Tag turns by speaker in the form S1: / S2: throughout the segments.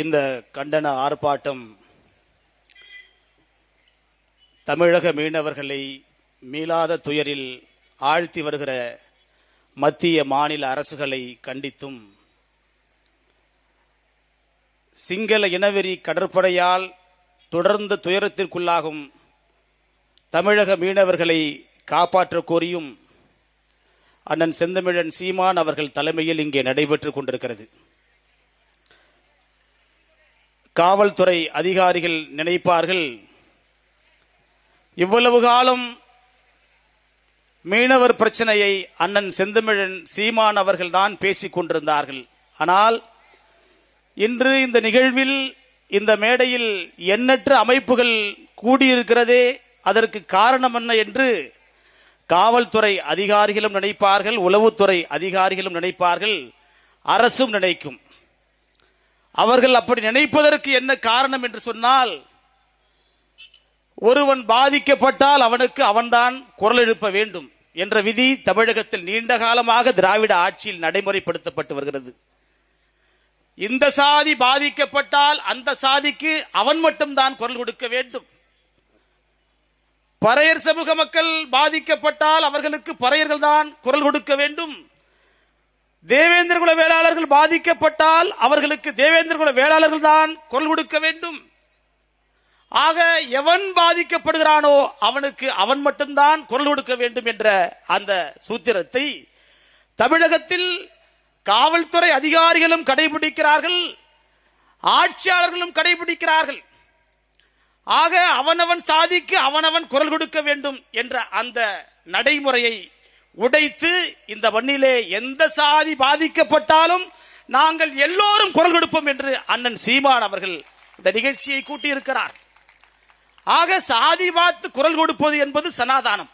S1: இந்த கண்டன ஆர்ப்பாட்டம் தமிழக மீனவர்களை மீளாத துயரில் ஆழ்த்தி வருகிற மத்திய மாநில அரசுகளை கண்டித்தும் சிங்கள இனவெறி கடற்படையால் தொடர்ந்து துயரத்திற்குள்ளாகும் தமிழக மீனவர்களை காப்பாற்ற கோரியும் அண்ணன் செந்தமிழன் சீமான் அவர்கள் தலைமையில் இங்கே நடைபெற்றுக் கொண்டிருக்கிறது. காவல்துறை அதிகாரிகள் நினைப்பார்கள். இவ்வளவு காலம் மீனவர் பிரச்சனையை அண்ணன் செந்தமிழன் சீமான் அவர்கள் தான் பேசிக் கொண்டிருந்தார்கள். ஆனால் இன்று இந்த நிகழ்வில் இந்த மேடையில் எண்ணற்ற அமைப்புகள் கூடியிருக்கிறதே அதற்கு காரணம் என்ன என்று காவல்துறை அதிகாரிகளும் நினைப்பார்கள் உளவுத்துறை அதிகாரிகளும் நினைப்பார்கள் அரசும் நினைக்கும். அவர்கள் அப்படி நினைப்பதற்கு என்ன காரணம் என்று சொன்னால் ஒருவன் பாதிக்கப்பட்டால் அவனுக்கு அவன்தான் குரல் எழுப்ப வேண்டும் என்ற விதி தமிழகத்தில் நீண்ட காலமாக திராவிட ஆட்சியில் நடைமுறைப்படுத்தப்பட்டு வருகிறது. இந்த சாதி பாதிக்கப்பட்டால் அந்த சாதிக்கு அவன் மட்டும்தான் குரல் கொடுக்க வேண்டும். பறையர் சமூக மக்கள் பாதிக்கப்பட்டால் அவர்களுக்கு பறையர்கள் தான் குரல் கொடுக்க வேண்டும். தேவேந்திர குல வேளாளர்கள் பாதிக்கப்பட்டால் அவர்களுக்கு தேவேந்திர குல வேளாளர்கள் தான் குரல் கொடுக்க வேண்டும். ஆக எவன் பாதிக்கப்படுகிறானோ அவனுக்கு அவன் மட்டும்தான் குரல் கொடுக்க வேண்டும் என்ற அந்த சூத்திரத்தை தமிழகத்தில் காவல்துறை அதிகாரிகளும் கடைபிடிக்கிறார்கள் ஆட்சியாளர்களும் கடைபிடிக்கிறார்கள். ஆக அவனவன் சாதிக்கு அவனவன் குரல் கொடுக்க வேண்டும் என்ற அந்த நடைமுறையை உடைத்து இந்த மண்ணிலே எந்த சாதி பாதிக்கப்பட்டாலும் நாங்கள் எல்லோரும் குரல் கொடுப்போம் என்று அண்ணன் சீமான் அவர்கள் இந்த நிகழ்ச்சியை கூட்டியிருக்கிறார். ஆக சாதி பார்த்து குரல் கொடுப்பது என்பது சனாதானம்.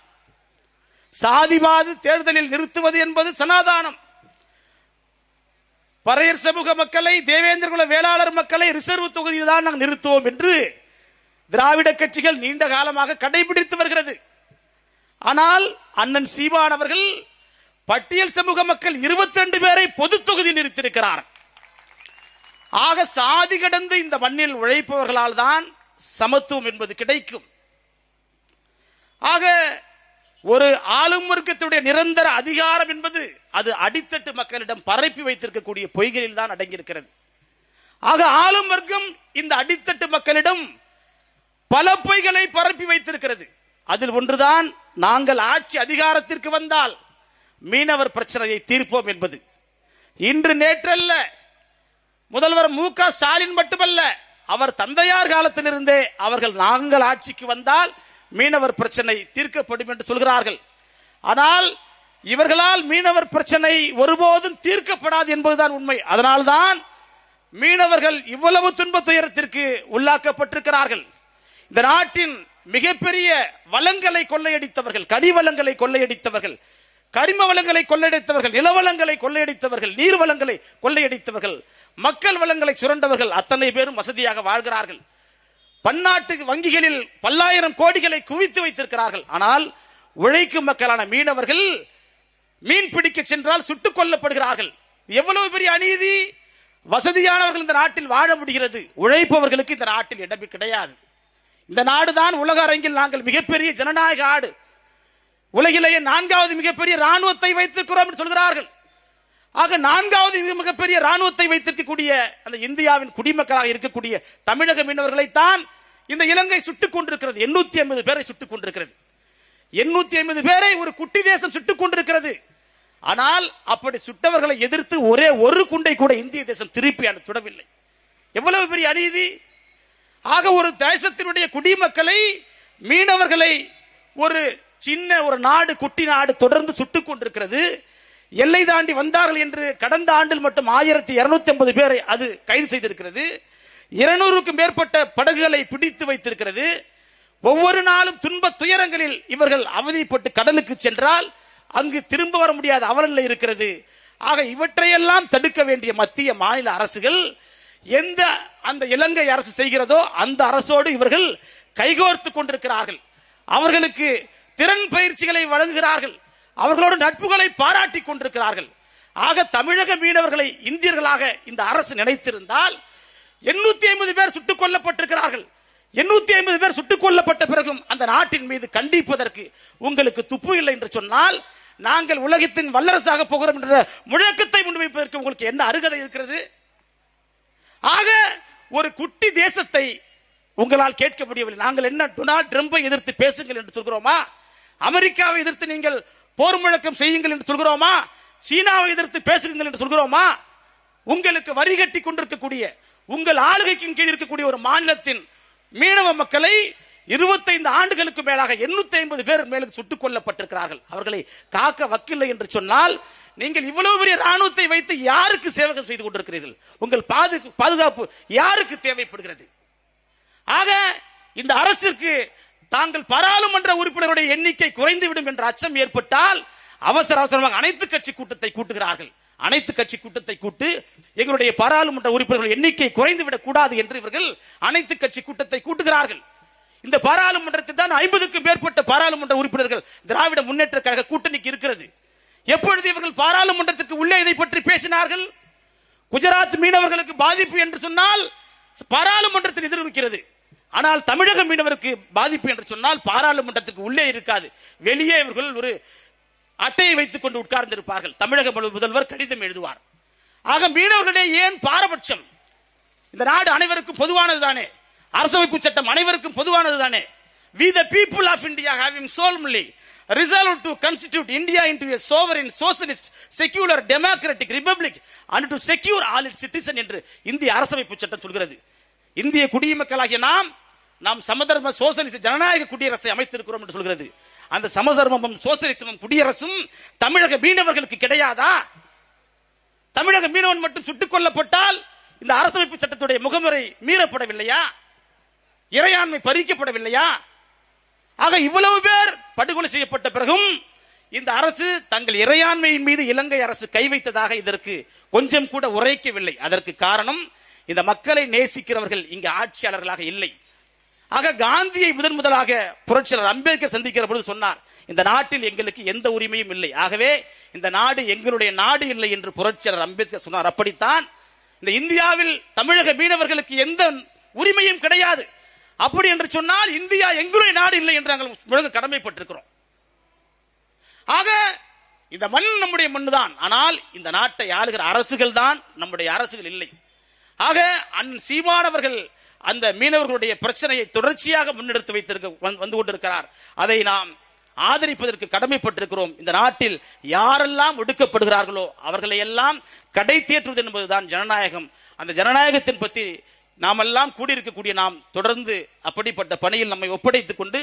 S1: சாதிவாது தேர்தலில் நிறுத்துவது என்பது சனாதானம். பறையர் சமூக மக்களை தேவேந்திர குல வேளாளர் மக்களை ரிசர்வ் தொகுதியில் தான் நாங்கள் நிறுத்துவோம் என்று திராவிட கட்சிகள் நீண்ட காலமாக கடைபிடித்து வருகிறது. ஆனால் அண்ணன் சீமான் அவர்கள் பட்டியல் சமூக மக்கள் 22 பேரை பொது தொகுதியில் நிறுத்தியிருக்கிறார். ஆக சாதி கடந்து இந்த மண்ணில் உழைப்பவர்களால் தான் சமத்துவம் என்பது கிடைக்கும். ஆக ஒரு ஆளும் வர்க்கத்துடைய நிரந்தர அதிகாரம் என்பது அது அடித்தட்டு மக்களிடம் பரப்பி வைத்திருக்கக்கூடிய பொய்களில் தான் அடங்கியிருக்கிறது. ஆக ஆளும் வர்க்கம் இந்த அடித்தட்டு மக்களிடம் பல பொய்களை பரப்பி வைத்திருக்கிறது. அதில் ஒன்றுதான் நாங்கள் ஆட்சி அதிகாரத்திற்கு வந்தால் மீனவர் பிரச்சனையை தீர்ப்போம் என்பது. இன்று நேற்றல்ல முதல்வர் மு க ஸ்டாலின் மட்டுமல்ல அவர் தந்தையார் காலத்திலிருந்தே அவர்கள் நாங்கள் ஆட்சிக்கு வந்தால் மீனவர் பிரச்சனை தீர்க்கப்படும் என்று சொல்கிறார்கள். ஆனால் இவர்களால் மீனவர் பிரச்சனை ஒருபோதும் தீர்க்கப்படாது என்பதுதான் உண்மை. அதனால்தான் மீனவர்கள் இவ்வளவு துன்ப துயரத்திற்கு உள்ளாக்கப்பட்டிருக்கிறார்கள். இந்த நாட்டின் மிகப்பெரிய வளங்களை கொள்ளையடித்தவர்கள் கனிவளங்களை கொள்ளையடித்தவர்கள் கரிம வளங்களை கொள்ளையடித்தவர்கள் நிலவளங்களை கொள்ளையடித்தவர்கள் நீர் வளங்களை கொள்ளையடித்தவர்கள் மக்கள் வளங்களை சுரண்டவர்கள் அத்தனை பேரும் வசதியாக வாழ்கிறார்கள். பன்னாட்டு வங்கிகளில் பல்லாயிரம் கோடிகளை குவித்து வைத்திருக்கிறார்கள். ஆனால் உழைக்கும் மக்களான மீனவர்கள் மீன் பிடிக்க சென்றால் சுட்டுக் கொல்லப்படுகிறார்கள். எவ்வளவு பெரிய அநீதி! வசதியானவர்கள் இந்த நாட்டில் வாழ முடிகிறது. உழைப்பவர்களுக்கு இந்த நாட்டில் இடம் கிடையாது. இந்த நாடுதான் உலக அரங்கில் நாங்கள் மிகப்பெரிய ஜனநாயக ஆடு. உலகிலேயே நான்காவது மிகப்பெரிய ராணுவத்தை வைத்திருக்கிறோம் என்று சொல்கிறார்கள். ஆக நான்காவது மிக மிகப்பெரிய ராணுவத்தை வைத்திருக்கக்கூடிய அந்த இந்தியாவின் குடிமக்களாக இருக்கக்கூடிய தமிழக மீனவர்களைத்தான் இந்த இலங்கை சுட்டுக் கொண்டிருக்கிறது. எண்ணூத்தி ஐம்பது பேரை சுட்டுக் கொண்டிருக்கிறது. எண்ணூத்தி ஐம்பது பேரை ஒரு குட்டி தேசம் சுட்டுக் கொண்டிருக்கிறது. ஆனால் அப்படி சுட்டவர்களை எதிர்த்து ஒரே ஒரு குண்டை கூட இந்திய தேசம் திருப்பி அனு- சுடவில்லை. எவ்வளவு பெரிய அநீதி? ஆக ஒரு தேசத்தினுடைய குடிமக்களை மீனவர்களை ஒரு சின்ன ஒரு நாடு குட்டி நாடு தொடர்ந்து சுட்டுக் கொண்டிருக்கிறது. எல்லை தாண்டி வந்தார்கள் என்று கடந்த ஆண்டில் மட்டும் ஆயிரத்தி இருநூத்தி ஐம்பது பேரை அது கைது செய்திருக்கிறது. இருநூறுக்கும் மேற்பட்ட படகுகளை பிடித்து வைத்திருக்கிறது. ஒவ்வொரு நாளும் துன்ப துயரங்களில் இவர்கள் அவதிப்பட்டு கடலுக்கு சென்றால் அங்கு திரும்ப வர முடியாத அவலநிலை இருக்கிறது. ஆக இவற்றையெல்லாம் தடுக்க வேண்டிய மத்திய மாநில அரசுகள் எந்த அந்த இலங்கை அரசு செய்கிறதோ அந்த அரசோடு இவர்கள் கைகோர்த்து கொண்டிருக்கிறார்கள். அவர்களுக்கு திறன் பயிற்சிகளை வழங்குகிறார்கள். அவர்களோடு நட்புகளை பாராட்டி கொண்டிருக்கிறார்கள். ஆக தமிழக மீனவர்களை இந்தியர்களாக இந்த அரசு நினைத்திருந்தால் எண்ணூத்தி ஐம்பது பேர் சுட்டுக் கொல்லப்பட்டிருக்கிறார்கள். எண்ணூத்தி ஐம்பது பேர் சுட்டுக் கொல்லப்பட்ட பிறகும் அந்த நாட்டின் மீது கண்டிப்பதற்கு உங்களுக்கு துப்பு இல்லை என்று சொன்னால் நாங்கள் உலகத்தின் வல்லரசாக போகிறோம் என்ற முழக்கத்தை முன்வைப்பதற்கு உங்களுக்கு என்ன அருகதை இருக்கிறது? ஆக ஒரு குட்டி தேசத்தை உங்களால் கேட்க முடியவில்லை. நாங்கள் என்ன டொனால்ட் ட்ரம்பை எதிர்த்து பேசுங்கள் என்று சொல்கிறோமா? அமெரிக்காவை எதிர்த்து நீங்கள் போர் முழக்கம் செய்யுங்கள் என்று சொல்கிறோமா? சீனாவை எதிர்த்து பேசுங்கள் என்று சொல்கிறோமா? உங்களுக்கு வரி கட்டி கொண்டிருக்கக்கூடிய உங்கள் ஆளுகைக்கும் கீழ் இருக்கக்கூடிய ஒரு மாநிலத்தின் மீனவ மக்களை இருபத்தைந்து ஆண்டுகளுக்கு மேலாக எண்ணூத்தி ஐம்பது பேர் மேலும் சுட்டுக் கொல்லப்பட்டிருக்கிறார்கள். அவர்களை காக்க வக்கில்லை என்று சொன்னால் நீங்கள் இவ்வளவு பெரிய ராணுவத்தை வைத்து யாருக்கு சேவகம் செய்து கொண்டிருக்கிறீர்கள்? உங்கள் பாதுகாப்பு யாருக்கு தேவைப்படுகிறது? ஆக இந்த அரசிற்கு தாங்கள் பாராளுமன்ற உறுப்பினருடைய எண்ணிக்கை குறைந்துவிடும் என்ற அச்சம் ஏற்பட்டால் அவசர அவசரமாக அனைத்து கட்சி கூட்டத்தை கூட்டுகிறார்கள். அனைத்து கட்சி கூட்டத்தை கூட்டு எங்களுடைய பாராளுமன்ற உறுப்பினர்கள் எண்ணிக்கை குறைந்துவிடக் கூடாது என்று இவர்கள் அனைத்து கட்சி கூட்டத்தை கூட்டுகிறார்கள். இந்த பாராளுமன்றத்தில் தான் ஐம்பதுக்கும் மேற்பட்ட பாராளுமன்ற உறுப்பினர்கள் திராவிட முன்னேற்ற கழக கூட்டணிக்கு இருக்கிறது. எப்பொழுது இவர்கள் பாராளுமன்றத்திற்கு உள்ளே இதை பற்றி பேசினார்கள்? குஜராத் மீனவர்களுக்கு பாதிப்பு என்று சொன்னால் பாராளுமன்றத்தில் எதிர்க்கிறது ஆனால் தமிழக மீனவருக்கு பாதிப்பு என்று சொன்னால் பாராளுமன்றத்திற்கு உள்ளே இருக்காது. வெளியே இவர்கள் ஒரு அட்டையை வைத்துக் கொண்டு உட்கார்ந்திருப்பார்கள். தமிழக முதல்வர் கடிதம் எழுதுவார். ஆக மீனவர்களே ஏன் பாரபட்சம்? இந்த நாடு அனைவருக்கும் பொதுவானது தானே. அரசமைப்பு சட்டம் அனைவருக்கும் பொதுவானது தானே. We the people of India having solemnly resolved to constitute india into a sovereign socialist secular democratic republic and to secure all its citizen என்று இந்திய அரசமைப்பு சட்டம் சொல்கிறது. இந்திய குடிமக்களாகிய நாம் நாம் சமதர்ம சோசலிச ஜனநாயக குடியரசை அமைத்திருக்கிறோம் என்று சொல்கிறது. அந்த சமதர்மமும் சோசலிசமும் குடியரசும் தமிழக மீனவர்களுக்கு கிடையாதா? தமிழக மீனவன் மட்டும் சுட்டுக் கொல்லப்பட்டால் இந்த அரசமைப்பு சட்டத்துடைய முகமுறை மீறப்படவில்லையா? இறையாண்மை பறிக்கப்படவில்லையா? ஆக இவ்வளவு பேர் படுகொலை செய்யப்பட்ட பிறகும் இந்த அரசு தங்கள் இறையாண்மையின் மீது இலங்கை அரசு கை வைத்ததாக இதற்கு கொஞ்சம் கூட உரைக்கவில்லை. அதற்கு காரணம் இந்த மக்களை நேசிக்கிறவர்கள் இங்கு ஆட்சியாளர்களாக இல்லை. ஆக காந்தியை முதன் முதலாக புரட்சியாளர் அம்பேத்கர் சந்திக்கிற பொழுது சொன்னார் இந்த நாட்டில் எங்களுக்கு எந்த உரிமையும் இல்லை. ஆகவே இந்த நாடு எங்களுடைய நாடு இல்லை என்று புரட்சியாளர் அம்பேத்கர் சொன்னார். அப்படித்தான் இந்த இந்தியாவில் தமிழக மீனவர்களுக்கு எந்த உரிமையும் கிடையாது. அப்படி என்று சொன்னால் இந்தியா எங்களுடைய நாடு இல்லை என்று நாங்கள் முழுக்க கடமைப்பட்டிருக்கிறோம். ஆக இந்த மண் நம்முடைய மண் தான் ஆனால் இந்த நாட்டை ஆளுகிற அரசுகள் தான் நம்முடைய அரசுகள் இல்லை. ஆக அந் சீமானவர்கள் அந்த மீனவர்களுடைய பிரச்சனையை தொடர்ச்சியாக முன்னெடுத்து வைத்திருக்க வந்து- வந்து கொண்டிருக்கிறார். அதை நாம் ஆதரிப்பதற்கு கடமைப்பட்டிருக்கிறோம். இந்த நாட்டில் யாரெல்லாம் ஒடுக்கப்படுகிறார்களோ அவர்களை எல்லாம் கடை தேற்றுவது என்பதுதான் ஜனநாயகம். அந்த ஜனநாயகத்தின் பற்றி நாமெல்லாம் கூடியிருக்கக்கூடிய நாம் தொடர்ந்து அப்படிப்பட்ட பணியில் நம்மை ஒப்படைத்துக் கொண்டு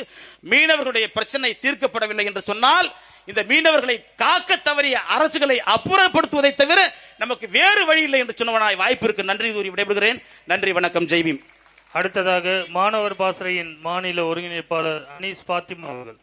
S1: மீனவர்களுடைய பிரச்சனை தீர்க்கப்படவில்லை என்று சொன்னால் இந்த மீனவர்களை காக்க தவறிய அரசுகளை அப்புறப்படுத்துவதை தவிர நமக்கு வேறு வழி இல்லை என்று சொன்னவனாய் வாய்ப்பிற்கு நன்றி கூறி விடைபெறுகிறேன். நன்றி வணக்கம். ஜெய்பீம்
S2: அடுத்ததாக மாணவர் பாசறையின் மாநில ஒருங்கிணைப்பாளர் அனீஸ் பாத்திமா அவர்கள்.